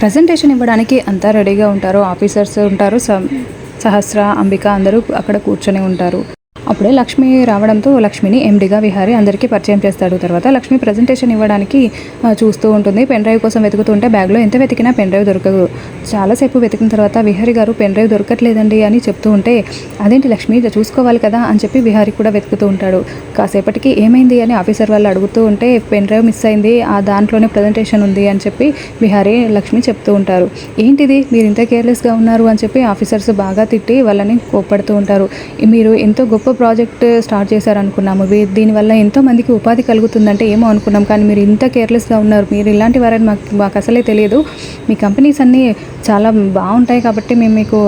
Presentation ఇవ్వడానికి అంతా రెడీగా ఉంటారు. ఆఫీసర్స్ ఉంటారు. సహస్ర అంబిక అందరూ అక్కడ కూర్చొని ఉంటారు. అప్పుడే లక్ష్మి రావడంతో లక్ష్మిని ఎండిగా విహారి అందరికీ పరిచయం చేస్తాడు. తర్వాత లక్ష్మి ప్రజెంటేషన్ ఇవ్వడానికి చూస్తూ ఉంటుంది. పెన్ డ్రైవ్ కోసం వెతుకుతుంటే బ్యాగ్లో ఎంత వెతికినా పెన్ డ్రైవ్ దొరకదు. చాలాసేపు వెతికిన తర్వాత విహారి గారు పెన్ డ్రైవ్ దొరకట్లేదండి అని చెప్తూ ఉంటే అదేంటి లక్ష్మి చూసుకోవాలి కదా అని చెప్పి విహారి కూడా వెతుకుతూ ఉంటాడు. కాసేపటికి ఏమైంది అని ఆఫీసర్ వాళ్ళు అడుగుతూ ఉంటే పెన్ డ్రైవ్ మిస్ అయింది ఆ దాంట్లోనే ప్రజెంటేషన్ ఉంది అని చెప్పి విహారి లక్ష్మి చెప్తూ ఉంటారు. ఏంటిది? మీరు ఇంత కేర్లెస్గా ఉన్నారు అని చెప్పి ఆఫీసర్స్ బాగా తిట్టి వాళ్ళని కోప్పడుతూ ఉంటారు. మీరు ఎంతో గొప్ప ప్రాజెక్ట్ స్టార్ట్ చేశారనుకున్నాము అనుకున్నాము దీనివల్ల ఎంతో మందికి ఉపాధి కలుగుతుందంటే ఏమో అనుకున్నాం. కానీ మీరు ఇంత కేర్లెస్గా ఉన్నారు. మీరు ఇలాంటి వారని మాకు మాకు అసలే తెలియదు. మీ కంపెనీస్ అన్నీ చాలా బాగుంటాయి కాబట్టి మేము మీకు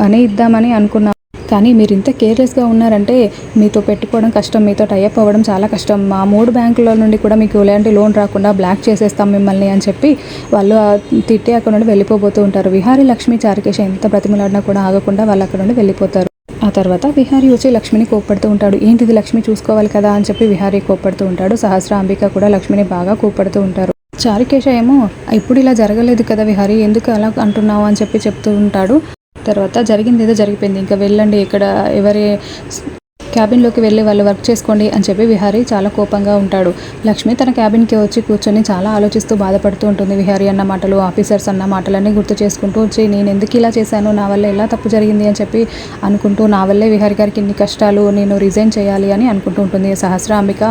మనీ ఇద్దామని అనుకున్నాం. కానీ మీరు ఇంత కేర్లెస్గా ఉన్నారంటే మీతో పెట్టుకోవడం కష్టం మీతో టైఅప్ అవ్వడం చాలా కష్టం. మా మూడు బ్యాంకుల నుండి కూడా మీకు ఎలాంటి లోన్ రాకుండా బ్లాక్ చేసేస్తాం మిమ్మల్ని అని చెప్పి వాళ్ళు తిట్టి అక్కడ నుండి వెళ్ళిపోబోతూ ఉంటారు. విహారీ లక్ష్మి చారికేష ఎంత బ్రతిమలాడినా కూడా ఆగకుండా వాళ్ళు అక్కడ నుండి వెళ్ళిపోతారు. ఆ తర్వాత విహారీ వచ్చి లక్ష్మిని కోప్పడుతూ ఉంటాడు. ఏంటిది లక్ష్మి? చూసుకోవాలి కదా అని చెప్పి విహారీ కోప్పడుతూ ఉంటాడు. సహస్ర అంబిక కూడా లక్ష్మిని బాగా కోప్పడుతూ ఉంటారు. చారుకేశ ఏమో ఇప్పుడు ఇలా జరగలేదు కదా విహారీ ఎందుకు అలా అంటున్నావు? అని చెప్పి చెప్తూ ఉంటాడు. తర్వాత జరిగింది ఏదో జరిగిపోయింది. ఇంకా వెళ్ళండి ఇక్కడ ఎవరి క్యాబిన్లోకి వెళ్ళి వాళ్ళు వర్క్ చేసుకోండి అని చెప్పి విహారీ చాలా కోపంగా ఉంటాడు. లక్ష్మి తన క్యాబిన్కి వచ్చి కూర్చొని చాలా ఆలోచిస్తూ బాధపడుతూ ఉంటుంది. విహారీ అన్న మాటలు ఆఫీసర్స్ అన్న మాటలన్నీ గుర్తు చేసుకుంటూ వచ్చి నేను ఎందుకు ఇలా చేశాను? నా వల్ల ఎలా తప్పు జరిగింది? అని చెప్పి అనుకుంటూ నా వల్లే విహారీ గారికి ఇన్ని కష్టాలు నేను రిజైన్ చేయాలి అని అనుకుంటూ ఉంటుంది. సహస్ర అంబిక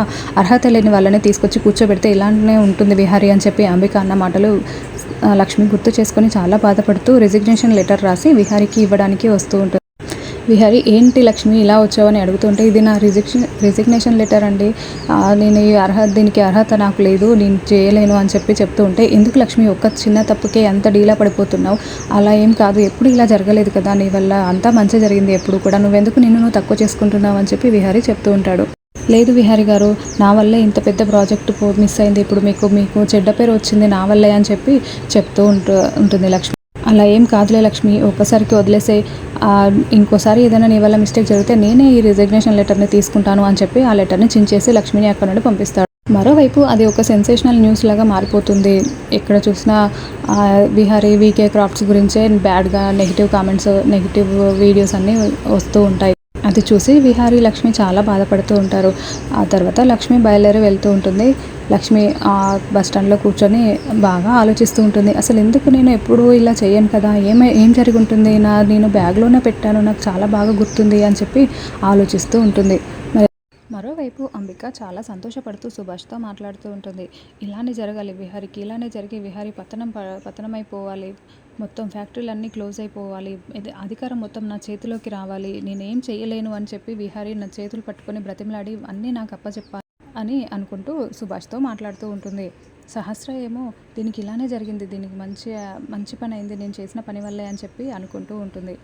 అర్హత లేని వాళ్ళని తీసుకొచ్చి కూర్చోబెడితే ఇలానే ఉంటుంది విహారీ అని చెప్పి అంబిక అన్న మాటలు లక్ష్మి గుర్తు చేసుకొని చాలా బాధపడుతూ రెజిగ్నేషన్ లెటర్ రాసి విహారీకి ఇవ్వడానికి వస్తూ ఉంటుంది. విహారి ఏంటి లక్ష్మి ఇలా వచ్చావని అడుగుతుంటే ఇది నా రిజిక్షన్ రిజిగ్నేషన్ లెటర్ అండి. నేను ఈ అర్హత దీనికి అర్హత నాకు లేదు నేను చేయలేను అని చెప్పి చెప్తూ ఉంటే ఎందుకు లక్ష్మి ఒక్క చిన్న తప్పుకే అంత డీలా పడిపోతున్నావు? అలా ఏం కాదు ఎప్పుడు ఇలా జరగలేదు కదా నీ వల్ల అంతా మంచి జరిగింది ఎప్పుడు కూడా నువ్వెందుకు నిన్ను నువ్వు తక్కువ చేసుకుంటున్నావు అని చెప్పి విహారీ చెప్తూ ఉంటాడు. లేదు విహారీ గారు నా వల్లే ఇంత పెద్ద ప్రాజెక్ట్ మిస్ అయింది ఇప్పుడు మీకు మీకు చెడ్డ పేరు వచ్చింది నా వల్లే అని చెప్పి చెప్తూ ఉంటు ఉంటుంది లక్ష్మి. అలా ఏం కాదులే లక్ష్మి ఒక్కసారికి వదిలేసే ఇంకోసారి ఏదైనా నీ వల్ల మిస్టేక్ జరిగితే నేనే ఈ రిజిగ్నేషన్ లెటర్ని తీసుకుంటాను అని చెప్పి ఆ లెటర్ని చించేసి లక్ష్మిని అక్కడ నుండి పంపిస్తాడు. మరోవైపు అది ఒక సెన్సేషనల్ న్యూస్ లాగా మారిపోతుంది. ఎక్కడ చూసినా విహారీ వీకే క్రాఫ్ట్స్ గురించే బ్యాడ్గా నెగిటివ్ కామెంట్స్ నెగిటివ్ వీడియోస్ అన్నీ వస్తూ ఉంటాయి. అది చూసి విహారీ లక్ష్మి చాలా బాధపడుతూ ఉంటారు. ఆ తర్వాత లక్ష్మి బయలుదేరి వెళ్తూ ఉంటుంది. లక్ష్మి ఆ బస్ స్టాండ్లో కూర్చొని బాగా ఆలోచిస్తూ ఉంటుంది. అసలు ఎందుకు నేను ఎప్పుడూ ఇలా చేయను కదా? ఏమై ఏం జరిగి ఉంటుంది? నా నేను బ్యాగ్లోనే పెట్టాను. నాకు చాలా బాగా గుర్తుంది అని చెప్పి ఆలోచిస్తూ ఉంటుంది. మరి మరోవైపు అంబిక చాలా సంతోషపడుతూ సుభాష్తో మాట్లాడుతూ ఉంటుంది. ఇలానే జరగాలి విహారికి ఇలానే జరిగి విహారీ పతనం ప- పతనమైపోవాలి. మొత్తం ఫ్యాక్టరీలన్నీ క్లోజ్ అయిపోవాలి. అధికారం మొత్తం నా చేతిలోకి రావాలి. నేనేం చేయలేను అని చెప్పి విహారీ నా చేతులు పట్టుకొని బ్రతిమలాడి అన్నీ నాకు అప్పచెప్పాలి అని అనుకుంటూ సుభాష్తో మాట్లాడుతూ ఉంటుంది. సహస్ర ఏమో దీనికి ఇలానే జరిగింది. దీనికి మంచి మంచి పని అయింది. నేను చేసిన పని వల్లే అని చెప్పి అనుకుంటూ ఉంటుంది.